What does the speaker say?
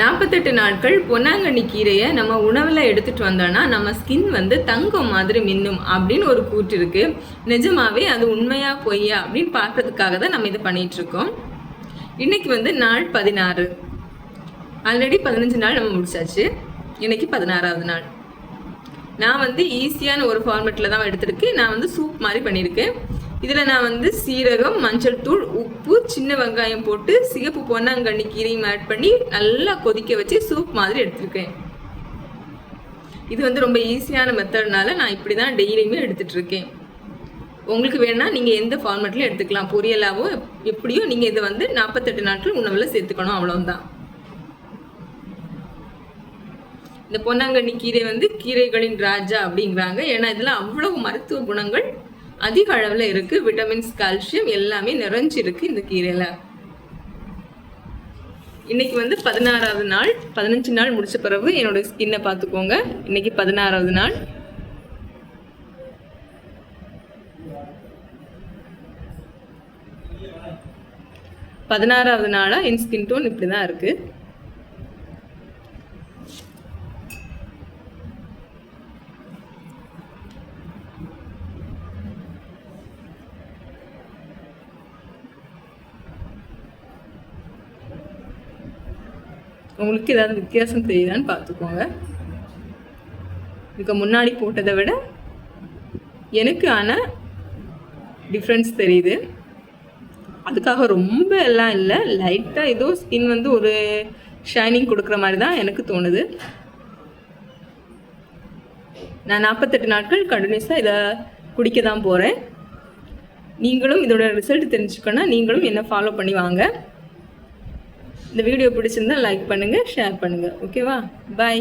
நாற்பத்தெட்டு நாட்கள் பொன்னாங்கண்ணி கீரையை நம்ம உணவில் எடுத்துகிட்டு வந்தோம்னா நம்ம ஸ்கின் வந்து தங்கம் மாதிரி மின்னும் அப்படின்னு ஒரு கூற்று இருக்கு. நிஜமாவே அது உண்மையா பொய்யா அப்படின்னு பார்க்கறதுக்காக தான் நம்ம இதை பண்ணிகிட்ருக்கோம் இருக்கோம். இன்னைக்கு வந்து நாள் பதினாறு. ஆல்ரெடி பதினஞ்சு நாள் நம்ம முடிச்சாச்சு. இன்றைக்கி பதினாறாவது நாள். நான் வந்து ஈஸியான ஒரு ஃபார்மேட்டில் தான் எடுத்திருக்கேன். நான் வந்து சூப் மாதிரி பண்ணியிருக்கேன். இதில் நான் வந்து சீரகம் மஞ்சள் தூள் உப்பு சின்ன வெங்காயம் போட்டு சிகப்பு பொன்னாங்கண்ணி கீரையும் ஆட் பண்ணி நல்லா கொதிக்க வச்சு சூப் மாதிரி எடுத்திருக்கேன். இது வந்து ரொம்ப ஈஸியான மெத்தட்னால நான் இப்படி தான் டெய்லியுமே எடுத்துட்டு இருக்கேன். உங்களுக்கு வேணால் நீங்கள் எந்த ஃபார்மேட்டில் எடுத்துக்கலாம் பொரியலாவோ எப்படியோ நீங்கள் இதை வந்து நாற்பத்தெட்டு நாட்கள் உணவில் சேர்த்துக்கணும் அவ்வளோதான் இந்த பொன்னாங்கண்ணி கீரை வந்து கீரைகளின் ராஜா அப்படிங்கிறாங்க. ஏன்னா இதில் அவ்வளவு மருத்துவ குணங்கள் அதிக அளவில் இருக்கு. விட்டமின்ஸ் கால்சியம் எல்லாமே நிறைஞ்சிருக்கு இந்த கீரையில். இன்னைக்கு வந்து பதினாறாவது நாள். பதினஞ்சு நாள் முடிச்ச பிறகு என்னோட ஸ்கின்னை பார்த்துக்கோங்க. இன்னைக்கு பதினாறாவது நாள். பதினாறாவது நாளாக என் ஸ்கின் டோன் இப்படி தான் இருக்குது உங்களுக்கு ஏதாவது வித்தியாசம் தெரியுதான்னு பார்த்துக்கோங்க. இதுக்கு முன்னாடி போட்டதை விட எனக்கு ஆனால் டிஃப்ரென்ஸ் தெரியுது. அதுக்காக ரொம்ப எல்லாம் இல்லை லைட்டாக ஏதோ ஸ்கின் வந்து ஒரு ஷைனிங் கொடுக்குற மாதிரி தான் எனக்கு தோணுது. நான் நாற்பத்தெட்டு நாட்கள் கண்டினியூஸாக இதை குடிக்க தான் போகிறேன் நீங்களும் இதோட ரிசல்ட் தெரிஞ்சுக்கணும் நீங்களும் என்ன ஃபாலோ பண்ணி வாங்க. இந்த வீடியோ பிடிச்சிருந்தா லைக் பண்ணுங்கள் ஷேர் பண்ணுங்கள் ஓகேவா பாய்